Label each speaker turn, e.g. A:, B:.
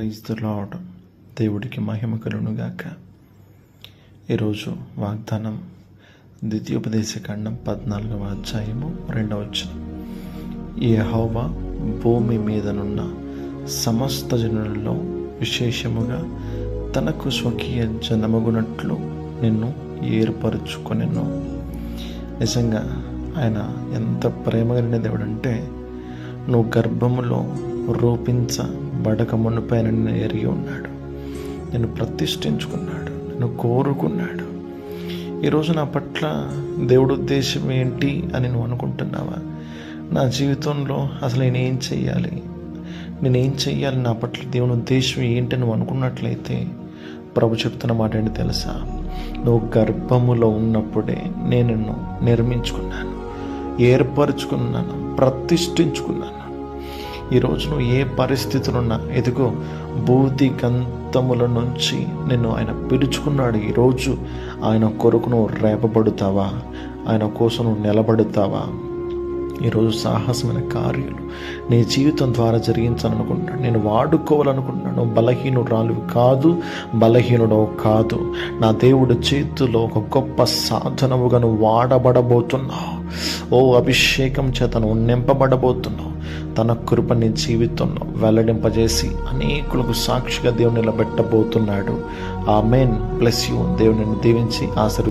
A: Praise the lord దేవుడికి మహిమ కలుగునుగాక. ఈరోజు వాగ్దానం ద్వితీయోపదేశ ఖండం పద్నాలుగవ అధ్యాయము రెండవ వచనం. యెహోవా భూమి మీదనున్న సమస్త జనులలో విశేషముగా తనకు స్వకీయ జనమగునట్లు నిన్ను ఏర్పరచుకొనెను. నిజంగా ఆయన ఎంత ప్రేమ కలిగిన దేవుడు అంటే నువ్వు గర్భములో రూపించ బడక మునుపైన ఎరిగి ఉన్నాడు. నేను ప్రతిష్ఠించుకున్నాడు. నేను కోరుకున్నాడు. ఈరోజు నా పట్ల దేవుడు ఉద్దేశం ఏంటి అని నువ్వు అనుకుంటున్నావా? నా జీవితంలో అసలు నేను ఏం చెయ్యాలి? నేనేం చెయ్యాలి? నా పట్ల దేవుని ఉద్దేశం ఏంటి నువ్వు అనుకున్నట్లయితే ప్రభు చెప్తున్న మాట ఏంటి తెలుసా? నువ్వు గర్భములో ఉన్నప్పుడే నేను నిర్మించుకున్నాను ఏర్పరచుకున్నాను ప్రతిష్ఠించుకున్నాను. ఈరోజు నువ్వు ఏ పరిస్థితులున్నా ఎదుగో బూది గంతముల నుంచి నిన్ను ఆయన పిలుచుకున్నాడు. ఈరోజు ఆయన కొరకు నువ్వు రేపబడుతావా? ఆయన కోసం నువ్వు నిలబడుతావా ఈరోజు సాహసమైన కార్యాలు నీ జీవితం ద్వారా జరిగించాలనుకుంటున్నాను. నేను వాడుకోవాలనుకుంటున్నాను. బలహీనురాలు కాదు బలహీనుడో కాదు. నా దేవుడి చేతిలో ఒక గొప్ప సాధనముగా నువ్వు వాడబడబోతున్నావు ఓ అభిషేకం చేత నువ్వు నింపబడబోతున్నావు. తన కృపని జీవితంలో వెల్లడింపజేసి అనేకులకు సాక్షిగా దేవుని నిలబెట్టబోతున్నాడు. ఆ మెయిన్ ప్లస్ యూ. దేవుని దీవించి ఆశీర్వదించి.